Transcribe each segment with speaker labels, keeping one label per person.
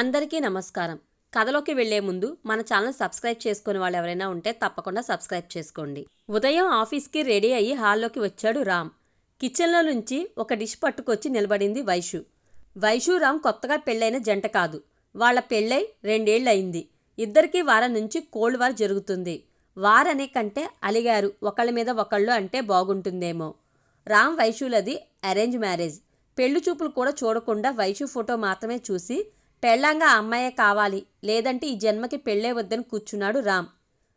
Speaker 1: అందరికీ నమస్కారం. కథలోకి వెళ్ళే ముందు మన ఛానల్ సబ్స్క్రైబ్ చేసుకునే వాళ్ళు ఎవరైనా ఉంటే తప్పకుండా సబ్స్క్రైబ్ చేసుకోండి. ఉదయం ఆఫీస్కి రెడీ అయ్యి హాల్లోకి వచ్చాడు రామ్. కిచెన్లో నుంచి ఒక డిష్ పట్టుకొచ్చి నిలబడింది వైషు. వైషు రామ్ కొత్తగా పెళ్ళైన జంట కాదు. వాళ్ళ పెళ్ళై రెండేళ్ళు అయింది ఇద్దరికీ వారం నుంచి కోల్డ్ వార్ జరుగుతుంది. వారనే కంటే అలిగారు. ఒకళ్ళ మీద ఒకళ్ళు అంటే బాగుంటుందేమో. రామ్ వైషులది అరేంజ్ మ్యారేజ్. పెళ్ళి చూపులు కూడా చూడకుండా వైషు ఫోటో మాత్రమే చూసి పెళ్ళంగా అమ్మాయే కావాలి. లేదంటే ఈ జన్మకి పెళ్ళే వద్దని కూర్చున్నాడు రామ్.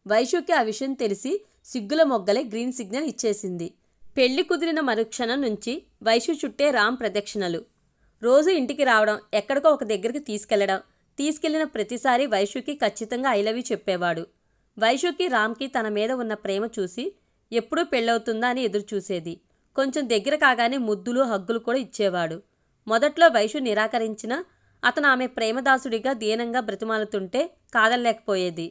Speaker 1: వైశుకి ఆ విషయం తెలిసి సిగ్గుల మొగ్గలే గ్రీన్ సిగ్నల్ ఇచ్చేసింది. పెళ్ళి కుదిరిన మరుక్షణం నుంచి వైశు చుట్టే రామ్ ప్రదక్షిణలు. రోజు ఇంటికి రావడం ఎక్కడికో ఒక దగ్గరికి తీసుకెళ్ళడం తీసుకెళ్ళిన ప్రతిసారి వైశుకి ఖచ్చితంగా ఐ లవ్ యూ చెప్పేవాడు. వైశుకి రామ్కి తన మీద ఉన్న ప్రేమ చూసి ఎప్పుడూ పెళ్ళవుతుందా అని ఎదురు చూసేది. కొంచెం దగ్గర కాగానే ముద్దులు హగ్గులు కూడా ఇచ్చేవాడు. మొదట్లో వైశు నిరాకరించినా అతను ఆమె ప్రేమదాసుడిగా దీనంగా బ్రతిమాలుతుంటే కాదలేకపోయేది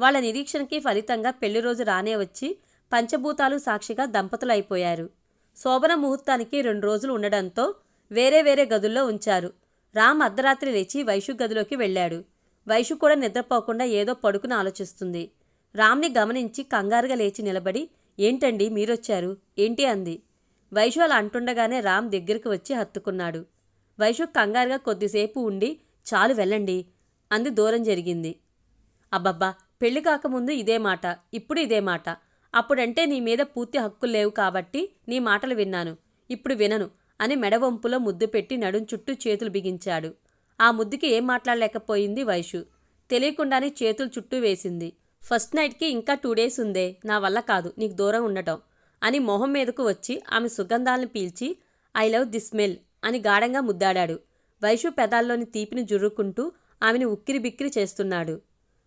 Speaker 1: వాళ్ళ నిరీక్షణకి ఫలితంగా పెళ్ళి రోజు రానే వచ్చి పంచభూతాలు సాక్షిగా దంపతులైపోయారు. శోభన ముహూర్తానికి రెండు రోజులు ఉండడంతో వేరే వేరే గదుల్లో ఉంచారు. రామ్ అర్ధరాత్రి లేచి వైషు గదిలోకి వెళ్ళాడు. వైషు కూడా నిద్రపోకుండా ఏదో పడుకుని ఆలోచిస్తుంది. రామ్ని గమనించి కంగారుగా లేచి నిలబడి ఏంటండి మీరొచ్చారు? ఏంటి? అంది. వైషు అలా అంటుండగానే రామ్ దగ్గరికి వచ్చి హత్తుకున్నాడు. వైషు కంగారుగా కొద్దిసేపు ఉండి చాలు వెళ్ళండి అంది దూరం జరిగింది. అబ్బబ్బా పెళ్ళి కాకముందు ఇదే మాట ఇప్పుడు ఇదే మాట. అప్పుడంటే నీ మీద పూర్తి హక్కులు లేవు కాబట్టి నీ మాటలు విన్నాను. ఇప్పుడు వినను అని మెడవంపులో ముద్దు పెట్టి నడుం చుట్టూ చేతులు బిగించాడు. ఆ ముద్దుకి ఏం మాట్లాడలేకపోయింది వైషు తెలియకుండానే చేతులు చుట్టూ వేసింది. ఫస్ట్ నైట్కి ఇంకా టూ డేస్ ఉందే నా వల్ల కాదు నీకు దూరం ఉండటం అని మొహం మీదకు వచ్చి ఆమె సుగంధాలను పీల్చి ఐ లవ్ ది స్మెల్ అని గాఢంగా ముద్దాడాడు. వైషు పెదాల్లోని తీపిని జుర్రుకుంటూ ఆమెను ఉక్కిరి బిక్కిరి చేస్తున్నాడు.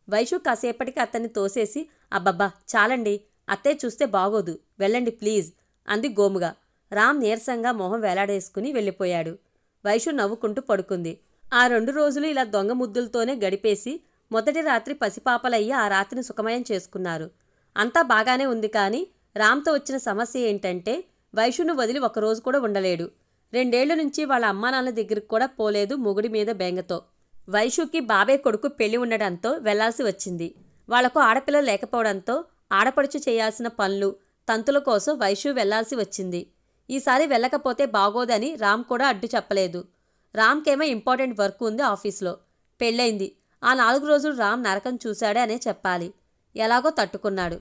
Speaker 1: వైషు కాసేపటికి అతన్ని తోసేసి అబ్బబ్బా చాలండి. అత్తే చూస్తే బాగోదు. వెళ్ళండి ప్లీజ్ అంది గోముగా. రామ్ నీరసంగా మొహం వేలాడేసుకుని వెళ్ళిపోయాడు. వైషు నవ్వుకుంటూ పడుకుంది. ఆ రెండు రోజులు ఇలా దొంగ ముద్దులతోనే గడిపేసి మొదటి రాత్రి పసిపాపలయ్యి ఆ రాత్రిని సుఖమయం చేసుకున్నారు. అంతా బాగానే ఉంది కానీ రామ్తో వచ్చిన సమస్య ఏంటంటే వైషును వదిలి ఒకరోజు కూడా ఉండలేడు. రెండేళ్ళ నుంచి వాళ్ళ అమ్మానాన్న దగ్గరికి కూడా పోలేదు మొగుడి మీద బెంగతో. వైషుకి బాబే కొడుకు పెళ్ళి ఉండడంతో వెళ్ళాల్సి వచ్చింది. వాళ్ళకు ఆడపిల్ల లేకపోవడంతో ఆడపడుచు చేయాల్సిన పనులు తంతుల కోసం వైషు వెళ్ళాల్సి వచ్చింది. ఈసారి వెళ్ళకపోతే బాగోదని రామ్ కూడా అడ్డు చెప్పలేదు. రామ్కేమో ఇంపార్టెంట్ వర్క్ ఉంది ఆఫీస్లో. పెళ్ళైంది ఆ నాలుగు రోజులు రామ్ నరకం చూశాడే అనే చెప్పాలి. ఎలాగో తట్టుకున్నాడు.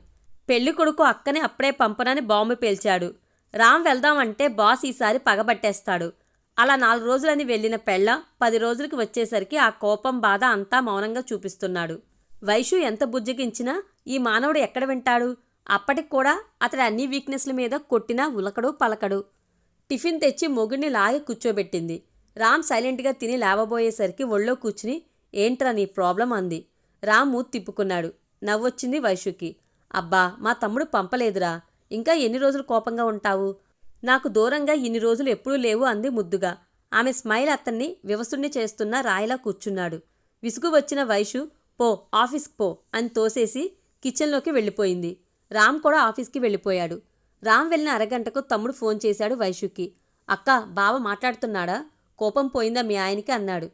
Speaker 1: పెళ్ళి కొడుకు అక్కనే అప్పుడే పంపనని బాంబు పేల్చాడు. రామ్ వెళ్దామంటే బాస్ ఈసారి పగబట్టేస్తాడు అలా నాలుగు రోజులని వెళ్ళిన పెళ్ళ పది రోజులకి వచ్చేసరికి ఆ కోపం బాధ అంతా మౌనంగా చూపిస్తున్నాడు. వైషు ఎంత బుజ్జగించినా ఈ మానవుడు ఎక్కడ వింటాడు? అప్పటికి కూడా అతడి అన్ని వీక్నెస్ల మీద కొట్టినా ఉలకడు పలకడు. టిఫిన్ తెచ్చి మొగుడిని లాగి కూర్చోబెట్టింది. రామ్ సైలెంట్గా తిని లేవబోయేసరికి ఒళ్ళో కూర్చుని ఏంట్రా నీ ప్రాబ్లం అంది. రామ్ మూతి తిప్పుకున్నాడు. నవ్వొచ్చింది వైషుకి. అబ్బా మా తమ్ముడు పంపలేదురా. ఇంకా ఎన్ని రోజులు కోపంగా ఉంటావు? నాకు దూరంగా ఇన్ని రోజులు ఎప్పుడూ లేవు అంది ముద్దుగా. ఆమె స్మైల్ అతన్ని వివసుణ్ణి చేస్తున్న రాయిలా కూర్చున్నాడు. విసుగు వచ్చిన వైషు పో ఆఫీస్కి పో అని తోసేసి కిచెన్లోకి వెళ్ళిపోయింది. రామ్ కూడా ఆఫీస్కి వెళ్ళిపోయాడు. రామ్ వెళ్ళిన అరగంటకు తమ్ముడు ఫోన్ చేశాడు వైషుకి. అక్క బావ మాట్లాడుతున్నాడా? కోపం పోయిందా మీ ఆయనకి? అన్నాడు.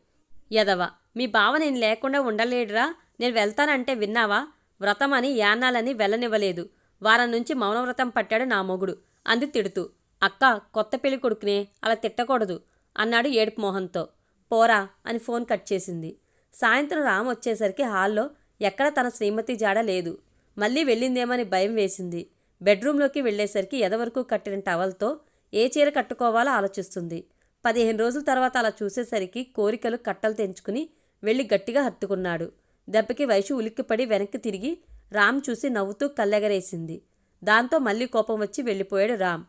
Speaker 1: యదవ మీ బావ నేను లేకుండా ఉండలేడురా. నేను వెళ్తానంటే విన్నావా? వ్రతం అని యానాలని వెళ్ళనివ్వలేదు. వారం నుంచి మౌనవ్రతం పట్టాడు నా మొగుడు. అంది తిడుతూ. అక్క కొత్త పెళ్ళి కొడుకునే అలా తిట్టకూడదు అన్నాడు ఏడుపు మొహంతో. పోరా అని ఫోన్ కట్ చేసింది. సాయంత్రం రామ్ వచ్చేసరికి హాల్లో ఎక్కడ తన శ్రీమతి జాడ లేదు. మళ్ళీ వెళ్ళిందేమని భయం వేసింది. బెడ్రూమ్లోకి వెళ్ళేసరికి ఎదవరకు కట్టిన టవల్తో ఏ చీర కట్టుకోవాలో ఆలోచిస్తుంది. పదిహేను రోజుల తర్వాత అలా చూసేసరికి కోరికలు కట్టలు తెంచుకుని వెళ్ళి గట్టిగా హత్తుకున్నాడు. దెబ్బకి వయసు ఉలిక్కిపడి వెనక్కి తిరిగి రామ్ చూసి నవ్వుతూ కళ్ళెగరేసింది. దాంతో మళ్ళీ కోపం వచ్చి వెళ్ళిపోయాడు రామ్.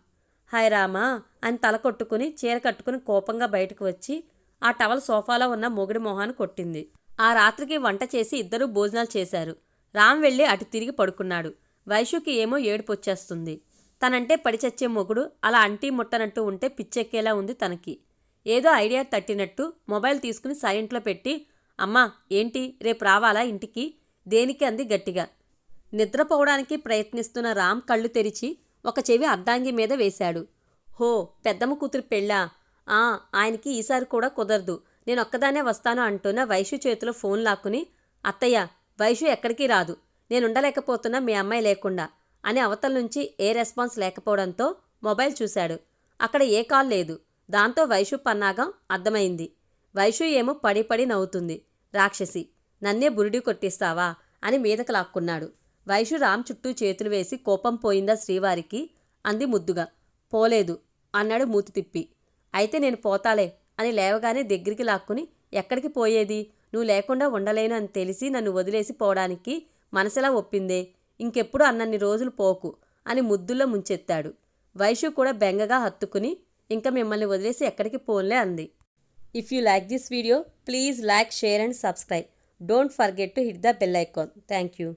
Speaker 1: హాయ్ రామా అని తల కొట్టుకుని చీర కట్టుకుని కోపంగా బయటకు వచ్చి ఆ టవల్ సోఫాలో ఉన్న మొగుడి మొహాన్ని కొట్టింది. ఆ రాత్రికి వంట చేసి ఇద్దరూ భోజనాలు చేశారు. రామ్ వెళ్ళి అటు తిరిగి పడుకున్నాడు. వైశుకి ఏమో ఏడుపు వచ్చేస్తుంది. తనంటే పడిచచ్చే మొగుడు అలా అంటీ ముట్టనట్టు ఉంటే పిచ్చెక్కేలా ఉంది తనకి. ఏదో ఐడియా తట్టినట్టు మొబైల్ తీసుకుని సైలెంట్లో పెట్టి అమ్మా ఏంటి? రేపు రావాలా ఇంటికి? దేనికి? అంది గట్టిగా. నిద్రపోవడానికి ప్రయత్నిస్తున్న రామ్ కళ్ళు తెరిచి ఒక చెవి అర్ధాంగి మీద వేశాడు. హో పెద్దమ్మ కూతురు పెళ్ళా? ఆ ఆయనకి ఈసారి కూడా కుదరదు. నేను ఒక్కదానే వస్తాను అంటున్న వైషు చేతిలో ఫోన్ లాక్కుని అత్తయ్య వైషు ఎక్కడికి రాదు. నేను ఉండలేకపోతున్నా మీ అమ్మాయి లేకుండా అని అవతల నుంచి ఏ రెస్పాన్స్ లేకపోవడంతో మొబైల్ చూశాడు. అక్కడ ఏ కాల్ లేదు. దాంతో వైషు పన్నాగం అర్థమైంది. వైషు ఏమో పడి పడి నవ్వుతుంది. రాక్షసి నన్నే బురిడి కొట్టిస్తావా అని మీదకు లాక్కున్నాడు. వైషు రామ్ చుట్టూ చేతులు వేసి కోపం పోయిందా శ్రీవారికి? అంది ముద్దుగా. పోలేదు అన్నాడు మూతి తిప్పి. అయితే నేను పోతాలే అని లేవగానే దగ్గరికి లాక్కుని ఎక్కడికి పోయేది? నువ్వు లేకుండా ఉండలేను అని తెలిసి నన్ను వదిలేసి పోవడానికి మనసులా ఒప్పిందే. ఇంకెప్పుడు అన్నన్ని రోజులు పోకు అని ముద్దుల్లో ముంచెత్తాడు. వైషు కూడా బెంగగా హత్తుకుని ఇంకా మిమ్మల్ని వదిలేసి ఎక్కడికి పోన్లే అంది. If you like this video please like share and subscribe. Don't forget to hit the bell icon. Thank you